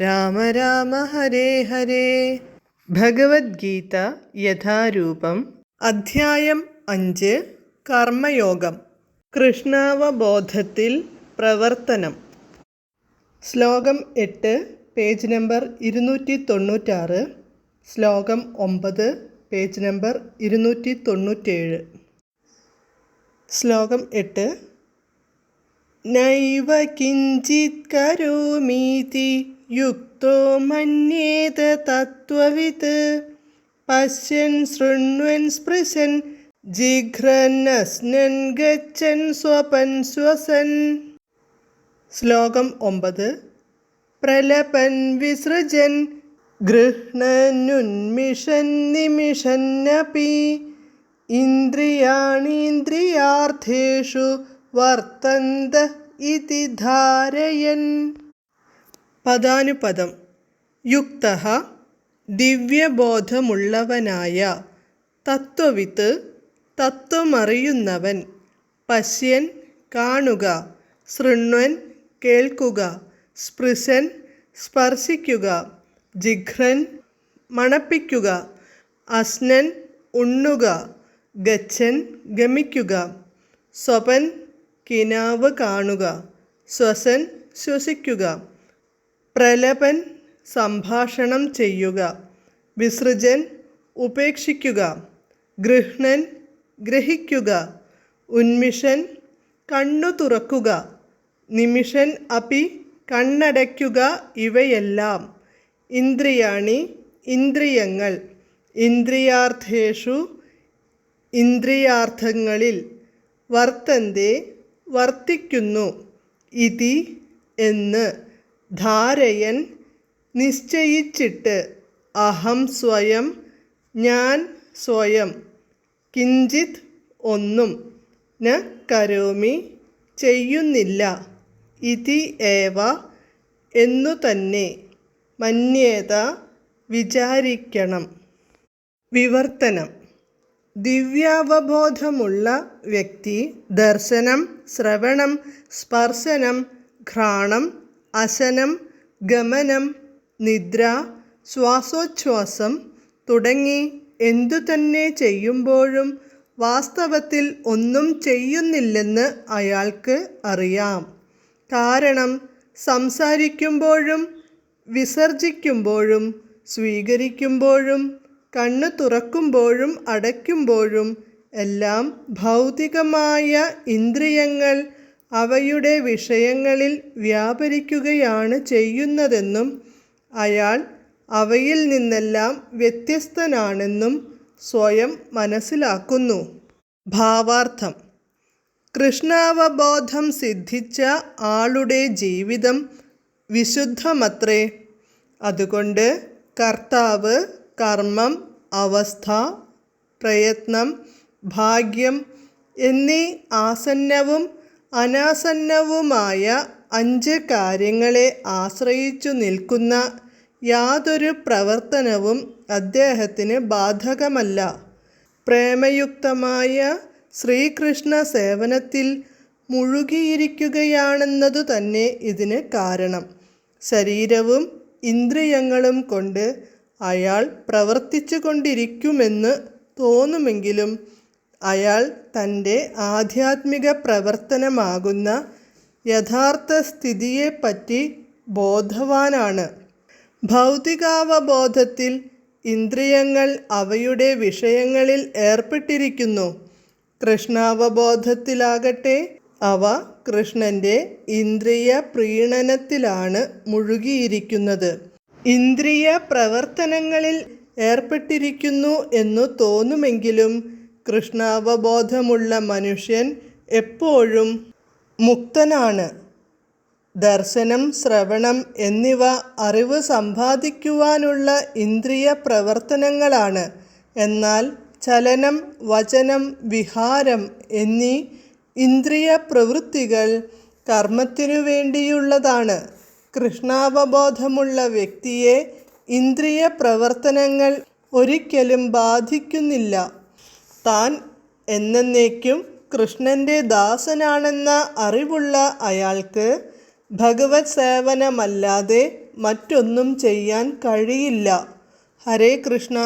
രാമ രാമ ഹരേ ഹരേ. ഭഗവത്ഗീത യഥാരൂപം അധ്യായം അഞ്ച് കർമ്മയോഗം. കൃഷ്ണാവബോധത്തിൽ പ്രവർത്തനം. ശ്ലോകം എട്ട് പേജ് നമ്പർ ഇരുന്നൂറ്റി തൊണ്ണൂറ്റാറ് ശ്ലോകം ഒമ്പത് പേജ് നമ്പർ ഇരുന്നൂറ്റി തൊണ്ണൂറ്റേഴ് ശ്ലോകം എട്ട് കിഞ്ചിത് കരോമീതി യുക്തോ മന്യേത തത്വവിത് പശ്യൻ ശൃണ്വൻ സ്പൃശൻ ജിഘ്രന്നസ്നൻ ഗച്ഛൻ സ്വപൻ സ്വസൻ ശ്ലോകം ഒമ്പത്. പ്രലപൻ വിസൃജൻ ഗൃഹ്ണനുന്മിഷൻ നിമിഷന്നപി. ഇന്ദ്രിയാണീന്ദ്രിയാർത്ഥേഷു വർത്തന്ത ഇതി ധാരയൻ. പദാനുപദം. യുക്ത ദിവ്യബോധമുള്ളവനായ. തത്വവിത്ത് തത്വമറിയുന്നവൻ. പശ്യൻ കാണുക. ശൃണ്വൻ കേൾക്കുക. സ്പൃശൻ സ്പർശിക്കുക. ജിഘ്രൻ മണപ്പിക്കുക. അസ്നൻ ഉണ്ണുക. ഗച്ഛൻ ഗമിക്കുക. സ്വപൻ കിനാവ് കാണുക. ശ്വസൻ ശ്വസിക്കുക. പ്രലപൻ സംഭാഷണം ചെയ്യുക. വിസൃജൻ ഉപേക്ഷിക്കുക. ഗൃഹ്ണൻ ഗ്രഹിക്കുക. ഉന്മിഷൻ കണ്ണു തുറക്കുക. നിമിഷൻ അപി കണ്ണടയ്ക്കുക ഇവയെല്ലാം. ഇന്ദ്രിയാണി ഇന്ദ്രിയങ്ങൾ. ഇന്ദ്രിയാർത്ഥേഷു ഇന്ദ്രിയാർത്ഥങ്ങളിൽ. വർത്തന്തെ വർത്തിക്കുന്നു. ഇതി എന്ന് ധാരയൻ നിശ്ചയിച്ചിട്ട് അഹം സ്വയം ഞാൻ സ്വയം കിഞ്ചിത് ഒന്നും ന കരോമി ചെയ്യുന്നില്ല. ഇതി ഏവ എന്നു തന്നെ മന്യേത വിചാരിക്കണം. വിവർത്തനം. ദിവ്യാവബോധമുള്ള വ്യക്തി ദർശനം ശ്രവണം സ്പർശനം ഘ്രാണം അശനം ഗമനം നിദ്ര ശ്വാസോച്ഛ്വാസം തുടങ്ങി എന്തുതന്നെ ചെയ്യുമ്പോഴും വാസ്തവത്തിൽ ഒന്നും ചെയ്യുന്നില്ലെന്ന് അയാൾക്ക് അറിയാം. കാരണം സംസാരിക്കുമ്പോഴും വിസർജിക്കുമ്പോഴും സ്വീകരിക്കുമ്പോഴും കണ്ണ് തുറക്കുമ്പോഴും അടയ്ക്കുമ്പോഴും എല്ലാം ഭൗതികമായ ഇന്ദ്രിയങ്ങൾ അവയുടെ വിഷയങ്ങളിൽ വ്യാപരിക്കുകയാണ് ചെയ്യുന്നതെന്നും അയാൾ അവയിൽ നിന്നെല്ലാം വ്യത്യസ്തനാണെന്നും സ്വയം മനസ്സിലാക്കുന്നു. ഭാവാർത്ഥം. കൃഷ്ണാവബോധം സിദ്ധിച്ച ആളുടെ ജീവിതം വിശുദ്ധമത്രേ. അതുകൊണ്ട് കർത്താവ് കർമ്മം അവസ്ഥ പ്രയത്നം ഭാഗ്യം എന്നീ ആസന്നവും അനാസന്നവുമായ അഞ്ച് കാര്യങ്ങളെ ആശ്രയിച്ചു നിൽക്കുന്ന യാതൊരു പ്രവർത്തനവും അദ്ദേഹത്തിന് ബാധകമല്ല. പ്രേമയുക്തമായ ശ്രീകൃഷ്ണ സേവനത്തിൽ മുഴുകിയിരിക്കുകയാണെന്നതു തന്നെ ഇതിന് കാരണം. ശരീരവും ഇന്ദ്രിയങ്ങളും കൊണ്ട് അയാൾ പ്രവർത്തിച്ചു കൊണ്ടിരിക്കുമെന്ന് തോന്നുമെങ്കിലും അയാൾ തന്റെ ആധ്യാത്മിക പ്രവർത്തനമാകുന്ന യഥാർത്ഥ സ്ഥിതിയെപ്പറ്റി ബോധവാനാണ്. ഭൗതികാവബോധത്തിൽ ഇന്ദ്രിയങ്ങൾ അവയുടെ വിഷയങ്ങളിൽ ഏർപ്പെട്ടിരിക്കുന്നു. കൃഷ്ണാവബോധത്തിലാകട്ടെ അവ കൃഷ്ണന്റെ ഇന്ദ്രിയ പ്രീണനത്തിലാണ് മുഴുകിയിരിക്കുന്നത്. ഇന്ദ്രിയ പ്രവർത്തനങ്ങളിൽ ഏർപ്പെട്ടിരിക്കുന്നു എന്നു തോന്നുമെങ്കിലും കൃഷ്ണാവബോധമുള്ള മനുഷ്യൻ എപ്പോഴും മുക്തനാണ്. ദർശനം ശ്രവണം എന്നിവ അറിവ് സമ്പാദിക്കുവാനുള്ള ഇന്ദ്രിയ പ്രവർത്തനങ്ങളാണ്. എന്നാൽ ചലനം വചനം വിഹാരം എന്നീ ഇന്ദ്രിയ പ്രവൃത്തികൾ കർമ്മത്തിനു വേണ്ടിയുള്ളതാണ്. കൃഷ്ണാവബോധമുള്ള വ്യക്തിയെ ഇന്ദ്രിയ പ്രവർത്തനങ്ങൾ ഒരിക്കലും ബാധിക്കുന്നില്ല. താൻ എന്നേക്കും കൃഷ്ണന്റെ ദാസനാണെന്ന അറിവുള്ള അയാൾക്ക് ഭഗവത് സേവനമല്ലാതെ മറ്റൊന്നും ചെയ്യാൻ കഴിയില്ല. ഹരേ കൃഷ്ണ.